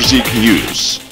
Music News.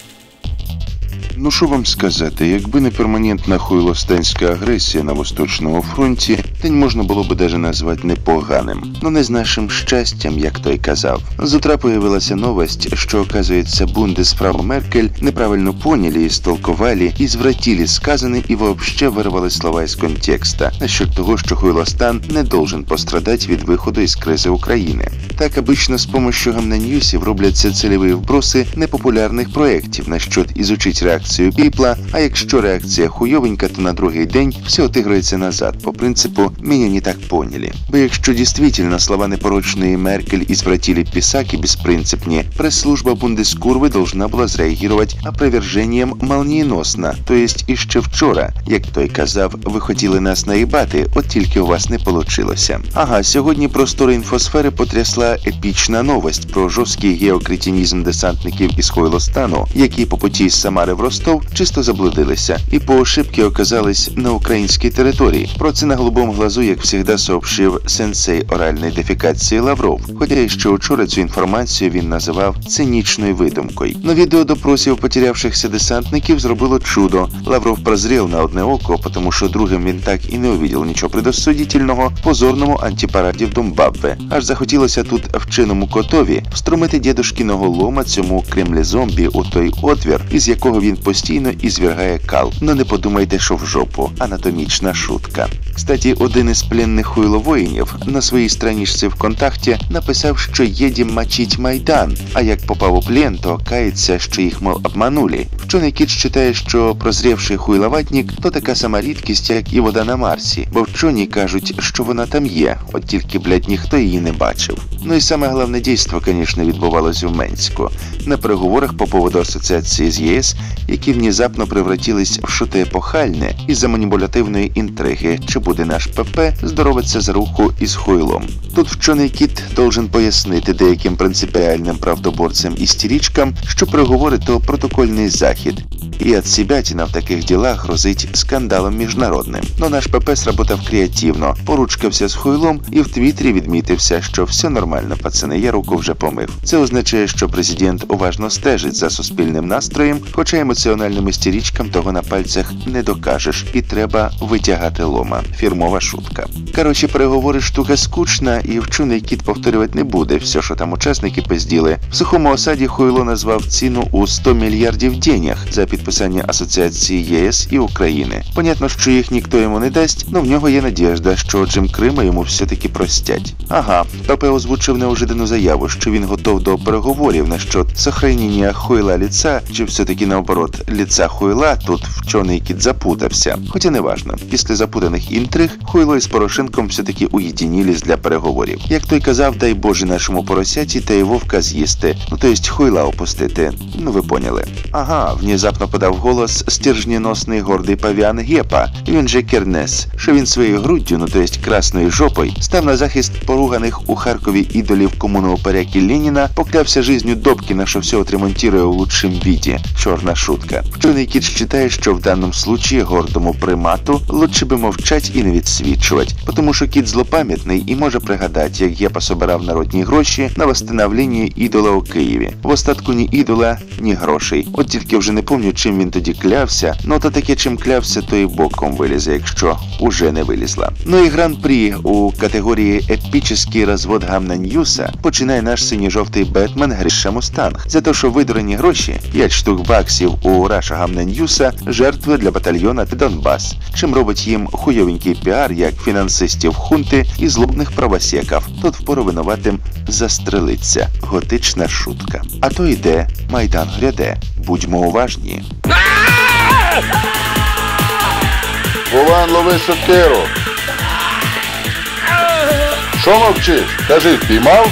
Ну що вам сказати, якби не перманентна хуйлостанська агресія на Восточному фронті, день можна було би даже назвати непоганим. Ну не з нашим щастям, як той казав. З утра появилася новость, що, оказується, Бундесфрау Меркель неправильно поняли і столковали, і звратили сказане, і вообще вирвали слова із контекста насчет того, що хуйлостан не должен пострадати від виходу із кризи України. Так обично з помощью гамнаньюсів робляться цільові вброси непопулярних проєктів насчет ізучить реакцію піпла, а якщо реакція хуйовенька, то на другий день все отигрується назад, по принципу «меня не так поняли». Бо якщо дійсно слова непорочної Меркель і звратили писаки беспринципні, пресс-служба Бундескурви должна була зреагувати опроверженням молнієносно, то есть іще вчора, як той казав, ви хотіли нас наїбати, от тільки у вас не получилося. Ага, сьогодні простори інфосфери потрясла епічна новость про жорсткий геокретінізм десантників із Хойлостану, які по путі з Самари в Ростов чисто заблудилися і по ошибки оказались на українській території. Про це на голубому глазу, як завжди, сообщив сенсей оральної дефікації Лавров. Хоча ще вчора цю інформацію він називав цинічною видумкою. На відео допросів потерявшихся десантників зробило чудо. Лавров прозрів на одне око, тому що другим він так і не увидів нічого предосудительного позорному антипараді в Домбабве. Аж захотілося тут вченому котові встромити дідушкіного лома цьому кремлі зомбі у той отвір, із якого він постійно і звергає кал. Ну не подумайте, що в жопу. Анатомічна шутка. Кстати, один із пленних хуйловоїнів на своїй страничці ВКонтакті написав, що їдім мочить майдан. А як попав у плен, то кається, що їх мов обманули. Вчений кіт читає, що прозрівший хуйловатник то така сама рідкість, як і вода на Марсі, бо вчені кажуть, що вона там є, от тільки, блядь, ніхто її не бачив. Ну і саме головне дійство, звісно, відбувалося в Менську на переговорах по поводу асоціації з ЄС, які внезапно превратились в шуте епохальне із-за маніпулятивної інтриги, чи буде наш ПП здоровиться з руху із хуйлом. Тут вчений кіт должен пояснити деяким принципіальним правдоборцям і стірічкам, що переговори то протокольний захід. І от себятина в таких ділах грозить скандалом міжнародним. Но наш ПП сработав креативно, поручкався з хуйлом і в Твіттері відмітився, що все нормально, пацани, я руку вже помив. Це означає, що президент уважно стежить за суспільним настроєм, хоча емоціональним істерічкам того на пальцях не докажеш, і треба витягати лома. Фірмова шутка. Коротше, переговори штука скучна, і вчений кіт повторювати не буде. Все, що там учасники пизділи. В сухому осаді Хуйло назвав ціну у 100 мільярдів денег за підписання асоціації ЄС і України. Понятно, що їх ніхто йому не дасть, але в нього є надіжда, що Джим Крима йому все-таки простять. Ага, ПП озвучив неожидану заяву, що він готов до переговорів насчет сохранення хуйла ліца, чи все-таки наоборот, ліца хуйла, тут вчений кіт запутався. Хоча не важно. Після запутаних інтриг Хуйло із Порошенком все-таки уєдинілись для переговорів. Як той казав, дай Боже нашому поросяті та й вовка з'їсти, ну то есть хуйла опустити. Ну ви поняли. Ага, внезапно подав голос стержненосний гордий павіан Гепа, він же Кернес, що він своєю груддю, ну то есть красною жопою, став на захист поруганих у Харкові ідолів комуноопоряки Леніна, поклявся жизнью Добкіна, що все отремонтирує у лучшем виде. Чорна шутка. Вчений кіт считає, що в даному случае гордому примату лучше би мовчать і не відсвічувати, тому що кіт злопам'ятний і може пригадати, як Гепа собирав народні гроші на восстановлення ідола у Києві. В остатку ні ідола, ні грошей. От тільки вже не пам'ятаю, чим він тоді клявся, ну то таке чим клявся, то і боком вилізе, якщо уже не вилізла. Ну і гран-прі у категорії епічний розвод Гамна Ньюса починає наш синьо-жовтий Бетмен Гріша Мустанг. За те, що видурені гроші, 5 штук баксів у Раша Гамна Ньюса жертви для батальйона Донбас, чим робить їм хуйовенький піар як фінансистів хунти і злобних правосеків. Тут впору винуватим застрелиться. Готична шутка. А то йде, майдан гряде. Будьмо уважні. Вован, лови сокиру. Що мовчиш? Кажи, впіймав?